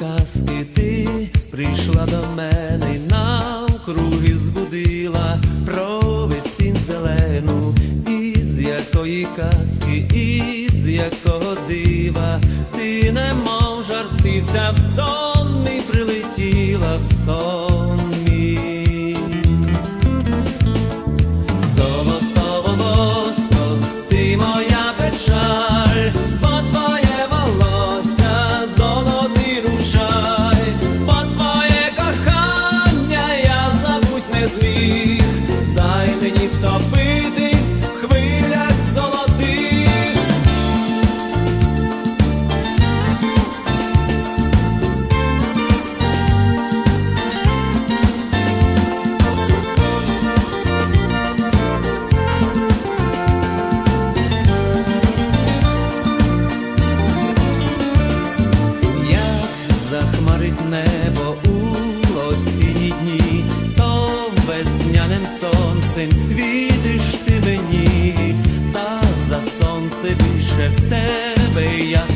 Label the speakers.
Speaker 1: казки ти прийшла до мене і навкруги збудила. Про весінь зелену, із якої казки, із якого дива, ти немов жартиця в сон і прилетіла в сон. сміх, дай мені втопити. Сонцем, сонцем світиш ти мені, та за сонце більше в тебе я.